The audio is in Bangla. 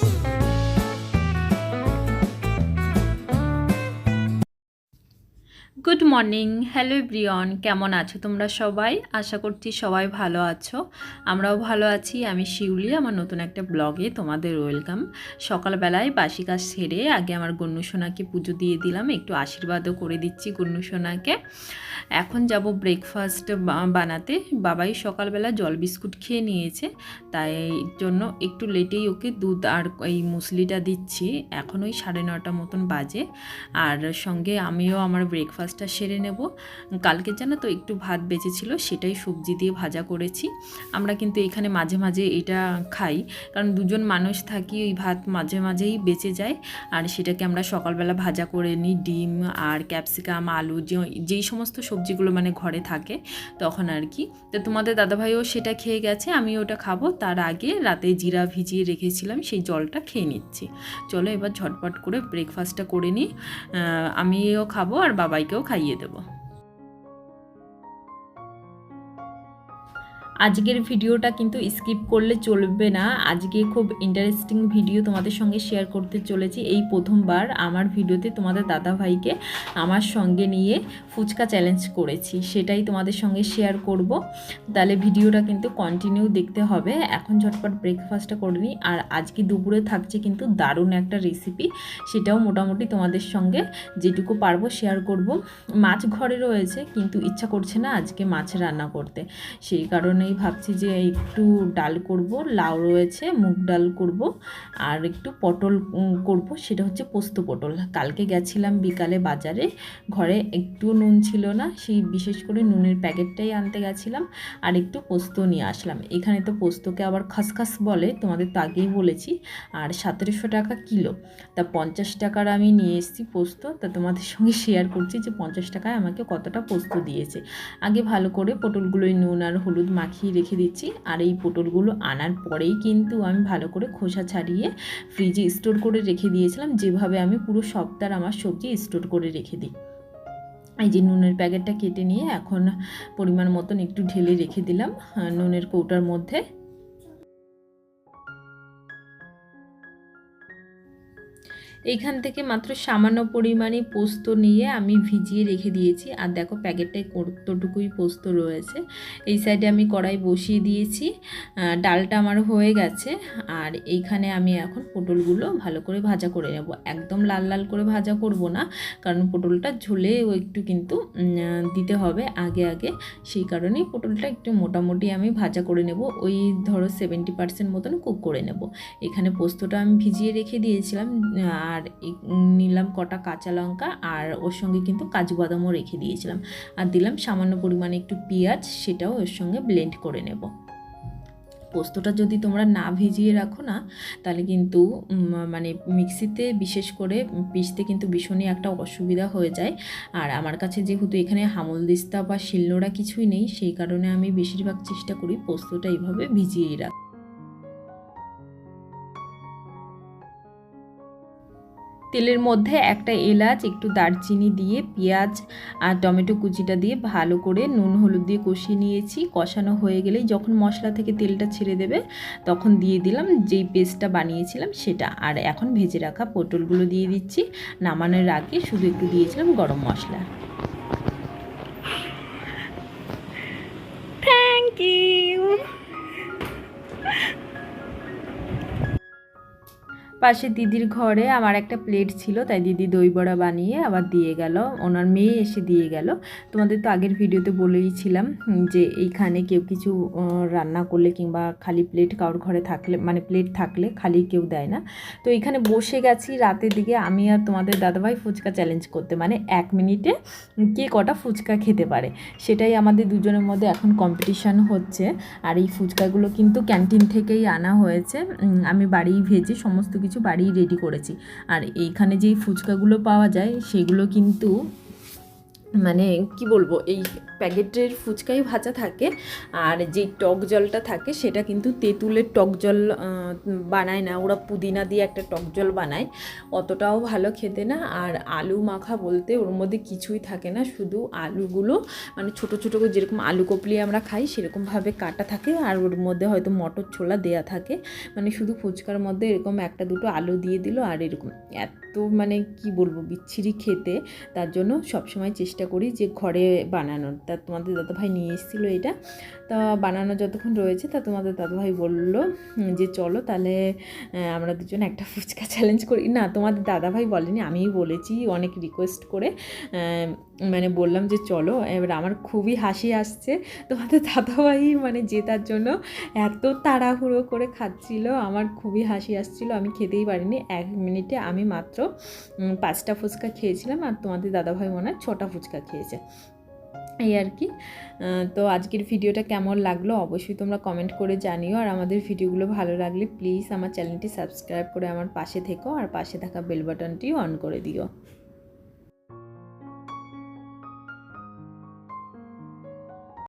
Bye. Good morning hello Brian কেমন আছো তোমরা সবাই? আশা করছি সবাই ভালো আছো। আমরাও ভালো আছি। আমি শিউলি, আমার নতুন একটা ব্লগে তোমাদের ওয়েলকাম সকালবেলায় বাসি কাজ সেরে আগে আমার গন্নু সোনাকে পুজো দিয়ে দিলাম। একটু আশীর্বাদও করে দিচ্ছি গন্নু সোনাকে। এখন যাব ব্রেকফাস্ট বানাতে। বাবাই সকালবেলা জল বিস্কুট খেয়ে নিয়েছে। তাই জন্য একটু লেটেই ওকে দুধ আর এই মুসলিটা দিচ্ছি। এখন ওই সাড়ে নটা মতন বাজে। আর সঙ্গে আমিও আমার ব্রেকফাস্টটা সেরে নেব। কালকে জানো তো একটু ভাত বেঁচেছিল, সেটাই সবজি দিয়ে ভাজা করেছি। আমরা কিন্তু এখানে মাঝে মাঝে এটা খাই, কারণ দুজন মানুষ থাকি, ওই ভাত মাঝে মাঝেই বেঁচে যায়। আর সেটাকে আমরা সকালবেলা ভাজা করে নিই, ডিম আর ক্যাপসিকাম, আলু যেই সমস্ত সবজিগুলো মানে ঘরে থাকে, তখন আর কি। তো তোমাদের দাদাভাইও সেটা খেয়ে গেছে আমি ওটা খাব। তার আগে রাতে জিরা ভিজিয়ে রেখেছিলাম, সেই জলটা খেয়ে নিচ্ছি। চলো এবার ঝটপট করে ব্রেকফাস্টটা করে নিই। আমিও খাব আর বাবাইকেও খাইয়ে দেবো। আজকের ভিডিওটা কিন্তু স্কিপ করলে চলবে না। আজকে খুব ইন্টারেস্টিং ভিডিও তোমাদের সঙ্গে শেয়ার করতে চলেছি। এই প্রথমবার আমার ভিডিওতে তোমাদের দাদা ভাইকে আমার সঙ্গে নিয়ে ফুচকা চ্যালেঞ্জ করেছি। সেটাই তোমাদের সঙ্গে শেয়ার করব। তাহলে ভিডিওটা কিন্তু কন্টিনিউ দেখতে হবে। এখন ঝটপট ব্রেকফাস্টটা করে নিই। আর আজকে দুপুরে থাকছে কিন্তু দারুণ একটা রেসিপি সেটাও মোটামুটি তোমাদের সঙ্গে যেটুকু পারব শেয়ার করব। মাছ ঘরে রয়েছে, কিন্তু ইচ্ছা করছে না আজকে মাছ রান্না করতে। সেই কারণে জন্যই ভাবছি যে একটু ডাল করব, লাউ রয়েছে, মুগ ডাল করব, আর একটু পটল করব, সেটা হচ্ছে পোস্ত পটল। কালকে গেছিলাম বিকালে বাজারে, ঘরে একটু নুন ছিল না, সেই বিশেষ করে নুনের প্যাকেটটাই আনতে গেছিলাম, আর একটু পোস্ত নিয়ে আসলাম। এখানে তো পোস্তকে আবার খাসখাস বলে, তোমাদের তো আগেই বলেছি, আর সতেরোশো টাকা কিলো। তা পঞ্চাশ টাকার আমি নিয়ে এসেছি পোস্ত, তা তোমাদের সঙ্গে শেয়ার করছি যে পঞ্চাশ টাকায় আমাকে কতটা পোস্ত দিয়েছে। আগে ভালো করে পটলগুলোই নুন আর হলুদ মাখিয়ে মাখিয়ে রেখে দিচ্ছি। আর এই পটলগুলো আনার পরেই কিন্তু আমি ভালো করে খোসা ছাড়িয়ে ফ্রিজে স্টোর করে রেখে দিয়েছিলাম। যেভাবে আমি পুরো সপ্তাহ আমার সবজি স্টোর করে রেখে দিই। এই যে নুনের প্যাকেটটা কেটে নিয়ে এখন পরিমাণ মতন একটু ঢেলে রেখে দিলাম নুনের কৌটার মধ্যে। এইখান থেকে মাত্র সামান্য পরিমাণে পোস্ত নিয়ে আমি ভিজিয়ে রেখে দিয়েছি। আর দেখো, প্যাকেটটায় কতটুকুই পোস্ত রয়েছে। এই সাইডে আমি কড়াই বসিয়ে দিয়েছি। ডালটা আমার হয়ে গেছে। আর এইখানে আমি এখন পটলগুলো ভালো করে ভাজা করে নেব। একদম লাল লাল করে ভাজা করব না, কারণ পটলটা ঝোলেও একটু কিন্তু দিতে হবে আগে আগে। সেই কারণেই পটলটা একটু মোটামুটি আমি ভাজা করে নেব। ওই ধরো সেভেন্টি পার্সেন্ট মতন কুক করে নেব। এখানে পোস্তটা আমি ভিজিয়ে রেখে দিয়েছিলাম। আর নিলাম কটা কাঁচা লঙ্কা আর ওর সঙ্গে কিন্তু কাজু বাদামও রেখে দিয়েছিলাম। আর দিলাম সামান্য পরিমাণে একটু পেঁয়াজ, সেটাও ওর সঙ্গে ব্লেন্ড করে নেব। পোস্তটা যদি তোমরা না ভিজিয়ে রাখো না, তাহলে কিন্তু মানে মিক্সিতে বিশেষ করে পিষতে কিন্তু ভীষণই একটা অসুবিধা হয়ে যায়। আর আমার কাছে যেহেতু এখানে হামল দিস্তা বা শিলনোড়া কিছুই নেই, সেই কারণে আমি বেশিরভাগ চেষ্টা করি পোস্তটা এইভাবে ভিজিয়েই রাখ তেলের মধ্যে একটা এলাচ, একটু দারচিনি দিয়ে, পেঁয়াজ আর টমেটো কুচিটা দিয়ে ভালো করে নুন, হলুদ দিয়ে কষিয়ে নিয়েছি। কষানো হয়ে গেলেই যখন মশলা থেকে তেলটা ছেড়ে দেবে, তখন দিয়ে দিলাম যেই পেস্টটা বানিয়েছিলাম সেটা। আর এখন ভেজে রাখা পটলগুলো দিয়ে দিচ্ছি। নামানোর আগে শুধু একটু দিয়েছিলাম গরম মশলা। পাশে দিদির ঘরে আমার একটা প্লেট ছিল, তাই দিদি দই বড়া বানিয়ে আবার দিয়ে গেল। ওনার মেয়ে এসে দিয়ে গেল। তোমাদের তো আগের ভিডিওতে বলেইছিলাম যে এইখানে কেউ কিছু রান্না করলে কিংবা খালি প্লেট কারোর ঘরে থাকলে মানে প্লেট থাকলে খালি কেউ দেয় না। তো এখানে বসে গেছি রাতের দিকে। আমি আর তোমাদের দাদাভাই ফুচকা চ্যালেঞ্জ করতে মানে এক মিনিটে কে কটা ফুচকা খেতে পারে। সেটাই আমাদের দুজনের মধ্যে এখন কম্পিটিশান হচ্ছে। আর এই ফুচকাগুলো কিন্তু ক্যান্টিন থেকেই আনা হয়েছে। আমি বাড়িই ভেজে সমস্ত কিছু কিছু বাড়িই রেডি করেছি। আর এইখানে যেই ফুচকাগুলো পাওয়া যায়, সেগুলো কিন্তু মানে কি বলব, এই প্যাকেটের ফুচকাই ভাজা থাকে আর যে টক জলটা থাকে সেটা কিন্তু তেঁতুলের টক জল বানায় না। ওরা পুদিনা দিয়ে একটা টক জল বানায়। অতটাও ভালো খেতে না। আর আলু মাখা বলতে ওর মধ্যে কিছুই থাকে না। শুধু আলুগুলো মানে ছোট ছোট করে যেরকম আলু কপলি আমরা খাই, সেরকমভাবে কাটা থাকে। আর ওর মধ্যে হয়তো মটর ছোলা দেয়া থাকে। মানে শুধু ফুচকার মধ্যে এরকম একটা দুটো আলু দিয়ে দিল আর এরকম এত মানে কি বলব, বিচ্ছিরি খেতে। তার জন্য সবসময় চেষ্টা করি যে ঘরে বানানোর। তা তোমাদের দাদাভাই নিয়ে এসেছিল এটা। তা বানানো যতক্ষণ রয়েছে, তা তোমাদের দাদাভাই বলল যে চলো তাহলে আমরা দুজন একটা ফুচকা চ্যালেঞ্জ করি। না, তোমাদের দাদাভাই বলেনি, আমিই বলেছি অনেক রিকোয়েস্ট করে। মানে বললাম যে চলো, এবার আমার খুবই হাসি আসছে। তোমাদের দাদাভাই মানে জেতার জন্য এত তাড়াহুড়ো করে খাচ্ছিল, আমার খুবই হাসি আসছিল, আমি খেতেই পারিনি। এক মিনিটে আমি মাত্র পাঁচটা ফুচকা খেয়েছিলাম আর তোমাদের দাদাভাই মনে হয় ছটা ফুচকা খেয়েছে। এই আর কি। তো আজকের ভিডিওটা কেমন লাগল অবশ্যই তোমরা কমেন্ট করে জানিও। আর আমাদের ভিডিওগুলো ভালো লাগলে প্লিজ আমার চ্যানেলটি সাবস্ক্রাইব করে আমার পাশে থেকো। আর পাশে থাকা বেল বাটনটিও অন করে দিও।